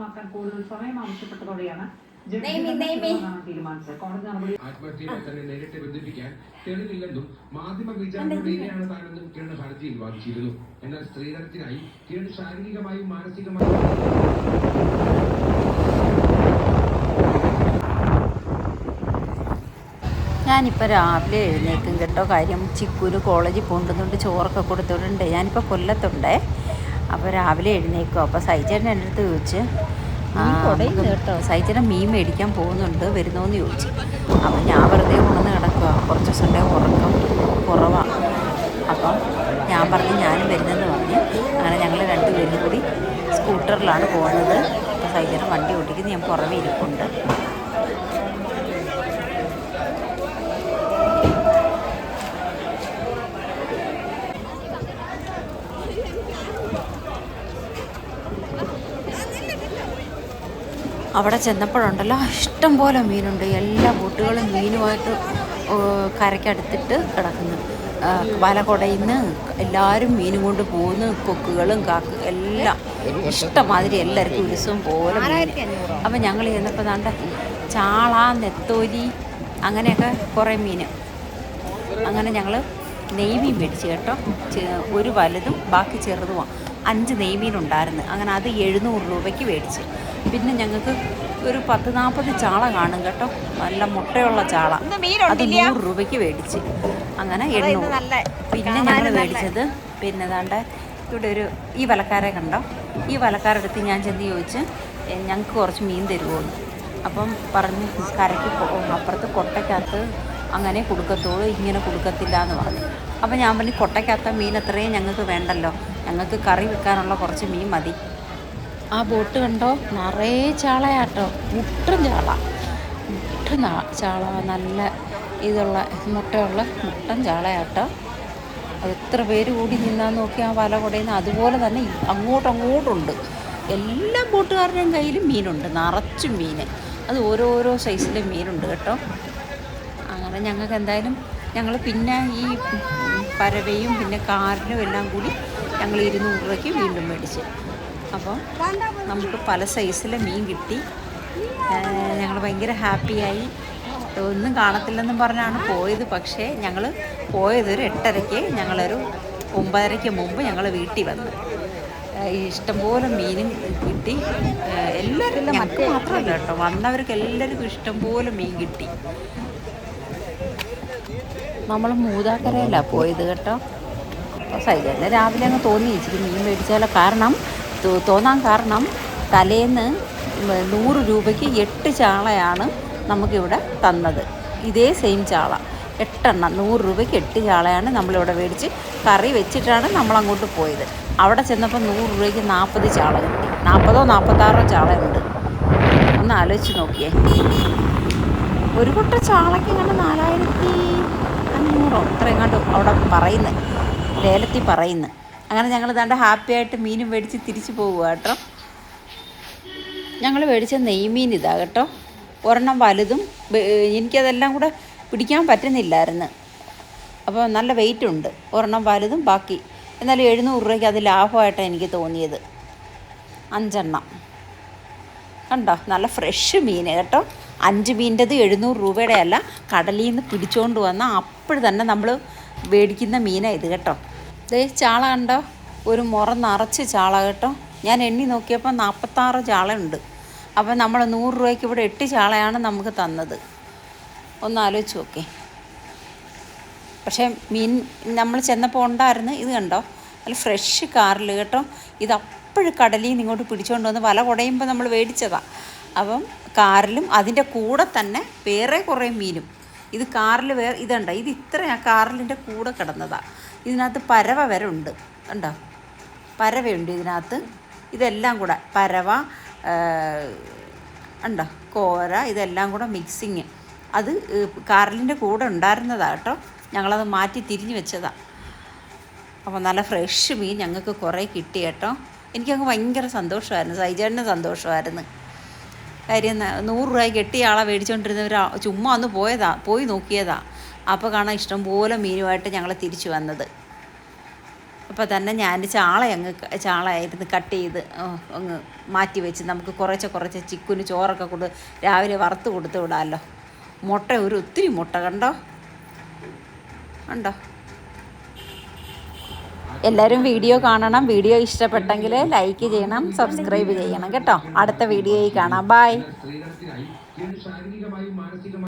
പൂർണമാക്കാൻ കൂടുതൽ സമയം ആവശ്യപ്പെട്ടതോടെയാണ് ഞാനിപ്പോ ആത്മഹത്യയെ തന്നെ നേരിട്ട് ബന്ധിപ്പിക്കാൻ തെളിവില്ലെന്നും മാധ്യമ വിചാരണയുടെ ഇരയാണ് താനെന്നും കിരൺ ഹർജിയിൽ വാദിച്ചിരുന്നു. എന്നാൽ സ്ത്രീധനത്തിനായി കിരൺ ശാരീരികമായും മാനസികമായും ഞാനിപ്പോൾ രാവിലെ എഴുന്നേക്കും കേട്ടോ. കാര്യം ചിക്കൂര് കോളേജിൽ പോകേണ്ടതുകൊണ്ട് ചോറൊക്കെ കൊടുത്തിട്ടുണ്ട്. ഞാനിപ്പോൾ കൊല്ലത്തുണ്ടേ. അപ്പോൾ രാവിലെ എഴുന്നേക്കും അപ്പോൾ സൈചേട്ടൻ എന്റെ അടുത്ത് ചോദിച്ച് സൈചേട്ടൻ മീൻ മേടിക്കാൻ പോകുന്നുണ്ട് വരുന്നോന്ന് ചോദിച്ചു. അപ്പോൾ ഞാൻ വെറുതെ ഉണർന്ന് കിടക്കുക കുറച്ച് ദിവസത്തെ ഉറക്കം കുറവാണ് അപ്പം ഞാൻ പറഞ്ഞു ഞാനും വരുന്നെന്ന് പറഞ്ഞ്. അങ്ങനെ ഞങ്ങൾ രണ്ടുപേരും കൂടി സ്കൂട്ടറിലാണ് പോകുന്നത്. അപ്പോൾ സൈചേട്ടൻ വണ്ടി ഓടിക്കുന്നത് ഞാൻ പുറമേ ഇരിപ്പുണ്ട്. അവിടെ ചെന്നപ്പോഴുണ്ടല്ലോ ഇഷ്ടം പോലെ മീനുണ്ട്. എല്ലാ ബോട്ടുകളും മീനുമായിട്ട് കരയ്ക്കടുത്തിട്ട് കിടക്കുന്നു. വല കുടയിന്ന് എല്ലാവരും മീനും കൊണ്ട് പോകുന്നു. കൊക്കുകളും കാക്ക് എല്ലാം. ഇഷ്ടമാതിരി എല്ലാവർക്കും ഉത്സവം പോലെ മീൻ. അപ്പം ഞങ്ങൾ ചെന്നപ്പോൾ നല്ല ചാള നെത്തോലി അങ്ങനെയൊക്കെ കുറേ മീൻ അങ്ങനെ ഞങ്ങൾ നെയ്മീൻ മേടിച്ച് കേട്ടോ. ഒരു വലുതും ബാക്കി ചെറുതുമാണ് അഞ്ച് നെയ്മീനുണ്ടായിരുന്നു. അങ്ങനെ അത് എഴുന്നൂറ് രൂപയ്ക്ക് മേടിച്ച്. പിന്നെ ഞങ്ങൾക്ക് ഒരു പത്ത് നാൽപ്പത് ചാള കാണും കേട്ടോ. നല്ല മുട്ടയുള്ള ചാള. അത് നൂറ് രൂപയ്ക്ക് മേടിച്ച്. അങ്ങനെ എണ്ണൂറ്. പിന്നെ ഞങ്ങൾ മേടിച്ചത് പിന്നെ ഏതാണ്ട് ഇവിടെ ഒരു ഈ വലക്കാരെ കണ്ടോ? ഈ വലക്കാരടുത്ത് ഞാൻ ചെന്ന് ചോദിച്ച് ഞങ്ങൾക്ക് കുറച്ച് മീൻ തരുമോ അപ്പം പറഞ്ഞ് കരയ്ക്ക് അപ്പുറത്ത് കൊട്ടയ്ക്കകത്ത് അങ്ങനെ കൊടുക്കത്തുള്ളൂ ഇങ്ങനെ കൊടുക്കത്തില്ല എന്ന് പറഞ്ഞു. അപ്പം ഞാൻ പറഞ്ഞു കൊട്ടയ്ക്കകത്ത മീൻ അത്രയും ഞങ്ങൾക്ക് വേണ്ടല്ലോ. ഞങ്ങൾക്ക് കറി വെക്കാനുള്ള കുറച്ച് മീൻ മതി. ആ ബോട്ട് കണ്ടോ? നിറയെ ചാളയാട്ടോ. മുട്ടും ചാള. മുട്ട ചാള നല്ല ഇതുള്ള മുട്ടയുള്ള മുട്ടൻ ചാളയാട്ടോ. അത് എത്ര പേര് കൂടി നിന്നാന്ന് നോക്കി ആ വല കുടയുന്ന. അതുപോലെ തന്നെ ഈ അങ്ങോട്ടും അങ്ങോട്ടുണ്ട് എല്ലാ ബോട്ടുകാരുടെയും കയ്യിലും മീനുണ്ട്. നിറച്ചും മീൻ അത് ഓരോരോ സൈസിലെ മീനുണ്ട് കേട്ടോ. അങ്ങനെ ഞങ്ങൾക്ക് എന്തായാലും ഞങ്ങൾ പിന്നെ ഈ പരവയും പിന്നെ കാറിനും എല്ലാം കൂടി ഞങ്ങൾ ഇരുന്നൂറ് രൂപയ്ക്ക് വീണ്ടും മേടിച്ച്. അപ്പം നമുക്ക് പല സൈസിലെ മീൻ കിട്ടി. ഞങ്ങൾ ഭയങ്കര ഹാപ്പിയായി. ഒന്നും കാണത്തില്ലെന്നും പറഞ്ഞാണ് പോയത്. പക്ഷേ ഞങ്ങൾ പോയതൊരു എട്ടരയ്ക്ക്. ഞങ്ങളൊരു ഒമ്പതരയ്ക്ക് മുമ്പ് ഞങ്ങൾ വീട്ടിൽ വന്നു. ഇഷ്ടംപോലെ മീനും കിട്ടി. ഞങ്ങൾക്ക് മാത്രമല്ല കേട്ടോ. വന്നവർക്ക് എല്ലാവർക്കും ഇഷ്ടംപോലെ മീൻ കിട്ടി. നമ്മൾ മൂതാക്കരയല്ല പോയത് കേട്ടോ. അപ്പോൾ രാവിലെ അങ്ങ് തോന്നി ഇച്ചിരി മീൻ മേടിച്ചാലോ. കാരണം തോന്നാൻ കാരണം തലേന്ന് നൂറ് രൂപയ്ക്ക് എട്ട് ചാളയാണ് നമുക്കിവിടെ തന്നത്. ഇതേ സെയിം ചാള. എട്ടെണ്ണം നൂറ് രൂപയ്ക്ക് എട്ട് ചാളയാണ് നമ്മളിവിടെ മേടിച്ച് കറി വെച്ചിട്ടാണ് നമ്മളങ്ങോട്ട് പോയത്. അവിടെ ചെന്നപ്പോൾ നൂറ് രൂപയ്ക്ക് നാൽപ്പത് ചാള കിട്ടി. നാൽപ്പതോ നാൽപ്പത്താറോ ചാളയുണ്ട്. ഒന്ന് ആലോചിച്ച് നോക്കിയേ. ഒരു കുട്ട ചാളയ്ക്ക് ഇങ്ങനെ നാലായിരത്തി അഞ്ഞൂറോ ഇത്രയും എങ്ങാണ്ട് അവിടെ പറയുന്നത് ലേലത്തിൽ പറയുന്ന. അങ്ങനെ ഞങ്ങൾ ദാണ്ട് ഹാപ്പി ആയിട്ട് മീനും മേടിച്ച് തിരിച്ചു പോവുക കേട്ടോ. ഞങ്ങൾ മേടിച്ച നെയ്മീൻ ഇതാ കേട്ടോ. ഒരെണ്ണം വലുതും എനിക്കതെല്ലാം കൂടെ പിടിക്കാൻ പറ്റുന്നില്ലായിരുന്നു. അപ്പോൾ നല്ല വെയിറ്റ് ഉണ്ട്. ഒരെണ്ണം വലുതും ബാക്കി. എന്നാലും എഴുന്നൂറ് രൂപയ്ക്ക് അത് ലാഭമായിട്ടാണ് എനിക്ക് തോന്നിയത്. അഞ്ചെണ്ണം. കണ്ടോ? നല്ല ഫ്രഷ് മീൻ കേട്ടോ. അഞ്ച് മീന്റെത് എഴുന്നൂറ് രൂപയുടെ അല്ല കടലിൽ നിന്ന് പിടിച്ചുകൊണ്ട് വന്ന അപ്പോൾ തന്നെ നമ്മൾ മേടിക്കുന്ന മീനാണ് ഇത് കേട്ടോ. ദേ ചാള കണ്ടോ? ഒരു മുറ നിറച്ച് ചാള കേട്ടോ. ഞാൻ എണ്ണി നോക്കിയപ്പോൾ നാൽപ്പത്താറ് ചാളയുണ്ട്. അപ്പോൾ നമ്മൾ നൂറ് രൂപയ്ക്ക് ഇവിടെ എട്ട് ചാളയാണ് നമുക്ക് തന്നത്. ഒന്ന് ആലോചിച്ച് നോക്കേ. പക്ഷേ മീൻ നമ്മൾ ചെന്നപ്പോൾ ഉണ്ടായിരുന്നു ഇത് കണ്ടോ? നല്ല ഫ്രഷ് കാറിൽ കേട്ടോ. ഇത് അപ്പോഴും കടലിൽ നിന്ന് ഇങ്ങോട്ട് പിടിച്ചുകൊണ്ട് വന്ന് വല കുടയുമ്പോൾ നമ്മൾ മേടിച്ചതാണ് അപ്പം കാറിലും അതിന്റെ കൂടെ തന്നെ വേറെ കുറേ മീനും. ഇത് കാറിൽ വേറെ ഇതുണ്ട്? ഇത് ഇത്ര കാറിലിന്റെ കൂടെ കിടന്നതാണ് ഇതിനകത്ത് പരവ വരെ ഉണ്ട്. ഉണ്ടോ പരവയുണ്ട് ഇതിനകത്ത്. ഇതെല്ലാം കൂടെ പരവ ഉണ്ടോ കോര ഇതെല്ലാം കൂടെ മിക്സിങ്. അത് കാറിലിന്റെ കൂടെ ഉണ്ടായിരുന്നതാണ് കേട്ടോ. ഞങ്ങളത് മാറ്റി തിരിഞ്ഞു വെച്ചതാണ് അപ്പോൾ നല്ല ഫ്രഷ് മീൻ ഞങ്ങൾക്ക് കുറേ കിട്ടി കേട്ടോ. എനിക്കങ്ങ് ഭയങ്കര സന്തോഷമായിരുന്നു. സൈജേട്ടന് സന്തോഷമായിരുന്നു. കാര്യം നൂറ് രൂപയ്ക്ക് കെട്ടിയ ആളെ ഒരു ചുമ്മാ അന്ന് പോയതാ പോയി നോക്കിയതാ. അപ്പോൾ കാണാൻ ഇഷ്ടംപോലെ മീനുമായിട്ട് ഞങ്ങൾ തിരിച്ചു വന്നത്. അപ്പോൾ തന്നെ ഞാൻ ചാള അങ്ങ് ചാളയായിരുന്നു കട്ട് ചെയ്ത് അങ്ങ് മാറ്റി വെച്ച് നമുക്ക് കുറച്ച് കുറച്ച് ചിക്കുന് ചോറൊക്കെ കൊടു രാവിലെ വറുത്ത് കൊടുത്ത് വിടാമല്ലോ മുട്ട ഒരു ഒത്തിരി മുട്ട കണ്ടോ? ഉണ്ടോ എല്ലാവരും വീഡിയോ കാണണം. വീഡിയോ ഇഷ്ടപ്പെട്ടെങ്കിൽ ലൈക്ക് ചെയ്യണം സബ്സ്ക്രൈബ് ചെയ്യണം കേട്ടോ. അടുത്ത വീഡിയോയിൽ കാണാം. ബായ്